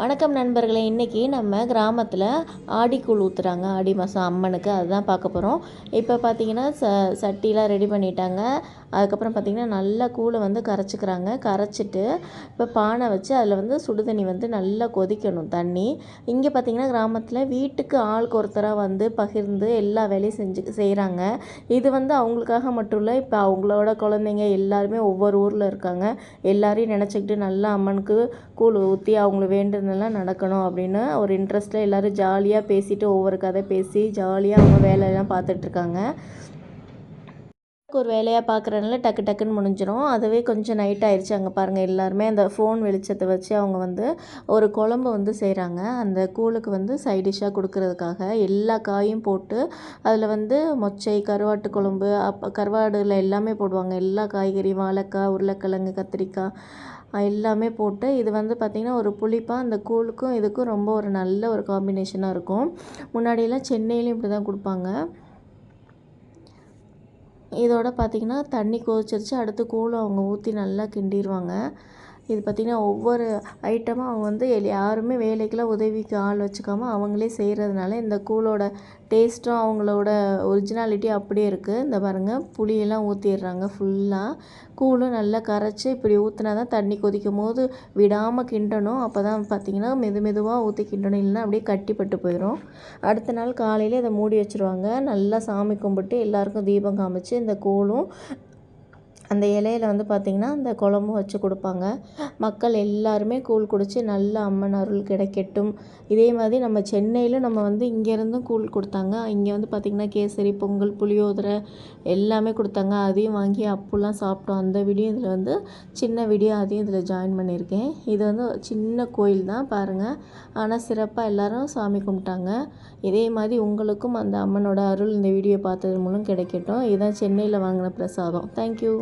வணக்கம் நண்பர்களே இன்றைக்கி நம்ம கிராமத்தில் ஆடிக்கூழ் ஊற்றுறாங்க ஆடி மாதம் அம்மனுக்கு அதுதான் பார்க்க போகிறோம் இப்போ பார்த்தீங்கன்னா ச சட்டிலாம் ரெடி பண்ணிட்டாங்க. அதுக்கப்புறம் பார்த்திங்கன்னா நல்லா கூழை வந்து கரைச்சிக்கிறாங்க. கரைச்சிட்டு இப்போ பானை வச்சு அதில் வந்து சுடு தண்ணி வந்து நல்லா கொதிக்கணும் தண்ணி. இங்கே பார்த்திங்கன்னா கிராமத்தில் வீட்டுக்கு ஆளுக்கு ஒருத்தராக வந்து பகிர்ந்து எல்லா வேலையும் செஞ்சு செய்கிறாங்க இது வந்து அவங்களுக்காக மட்டும் இல்லை இப்போ அவங்களோட குழந்தைங்க எல்லாருமே ஒவ்வொரு ஊரில் இருக்காங்க. எல்லாரையும் நினச்சிக்கிட்டு நல்லா அம்மனுக்கு கூழ் ஊற்றி அவங்கள வேண்டுனதெல்லாம் நடக்கணும் அப்படின்னு ஒரு இன்ட்ரெஸ்ட்டில் எல்லோரும் ஜாலியாக பேசிட்டு ஒவ்வொரு கதை பேசி ஜாலியாக அவங்க வேலையெல்லாம் பார்த்துட்ருக்காங்க ஒரு வேலையாக பார்க்குறனால டக்கு டக்குன்னு முடிஞ்சிடும் அதுவே கொஞ்சம் நைட் ஆயிடுச்சு அங்கே பாருங்கள் எல்லாருமே அந்த ஃபோன் வெளிச்சத்தை வச்சு அவங்க வந்து ஒரு குழம்பு வந்து செய்கிறாங்க அந்த கூழுக்கு வந்து சைடிஷ்ஷாக கொடுக்கறதுக்காக எல்லா காயும் போட்டு அதில் வந்து மொச்சை கருவாட்டு குழம்பு அப்போ கருவாடில் எல்லாமே போடுவாங்க. எல்லா காய்கறி வாழைக்காய் உருளைக்கிழங்கு கத்திரிக்காய் எல்லாமே போட்டு இது வந்து பார்த்திங்கன்னா ஒரு புளிப்பாக அந்த கூழுக்கும் இதுக்கும் ரொம்ப ஒரு நல்ல ஒரு காம்பினேஷனாக இருக்கும். முன்னாடியெல்லாம் சென்னையிலையும் இப்படி தான் கொடுப்பாங்க. இதோட பார்த்திங்கன்னா தண்ணி கொதிச்சிருச்சு. அடுத்து கூழ் அவங்க ஊற்றி நல்லா கிண்டிடுவாங்க இது பார்த்திங்கன்னா ஒவ்வொரு ஐட்டமும் அவங்க வந்து யாருமே வேலைக்கெல்லாம் உதவிக்கு ஆள் வச்சுக்காமல் அவங்களே செய்கிறதுனால இந்த கூழோட டேஸ்ட்டும் அவங்களோட ஒரிஜினாலிட்டி அப்படியே இருக்குது இந்த பாருங்கள் புளியெல்லாம் ஊற்றிடுறாங்க ஃபுல்லாக கூழும் நல்லா கரைச்சி இப்படி ஊற்றினா தான் தண்ணி கொதிக்கும் போது விடாமல் கிண்டணும். அப்போ தான் பார்த்திங்கன்னா மெது மெதுவாக ஊற்றி கிண்டணும். இல்லைன்னா அப்படியே கட்டிப்பட்டு போயிடும் அடுத்த நாள் காலையில் இதை மூடி வச்சுருவாங்க. நல்லா சாமி கும்பிட்டு எல்லாருக்கும் தீபம் காமிச்சு இந்த கூழும் அந்த இலையில வந்து பார்த்திங்கன்னா அந்த குழம்பு வச்சு கொடுப்பாங்க. மக்கள் எல்லாருமே கூழ் குடித்து நல்ல அம்மன் அருள் கிடைக்கட்டும். இதே மாதிரி நம்ம சென்னையிலும் நம்ம வந்து இங்கேருந்தும் கூழ் கொடுத்தாங்க. இங்கே வந்து பார்த்திங்கன்னா கேசரி பொங்கல் புளியோதரை எல்லாமே கொடுத்தாங்க. அதையும் வாங்கி அப்போல்லாம் சாப்பிட்டோம். அந்த வீடியோ இதில் வந்து சின்ன வீடியோ அதையும் இதில் ஜாயின் பண்ணியிருக்கேன். இது வந்து சின்ன கோயில் தான் பாருங்கள் ஆனால் சிறப்பாக எல்லோரும் சாமி கும்பிட்டாங்க. இதே மாதிரி உங்களுக்கும் அந்த அம்மனோட அருள் இந்த வீடியோ பார்த்தது மூலம் கிடைக்கட்டும். இதுதான் சென்னையில் வாங்கின பிரசாதம். தேங்க்யூ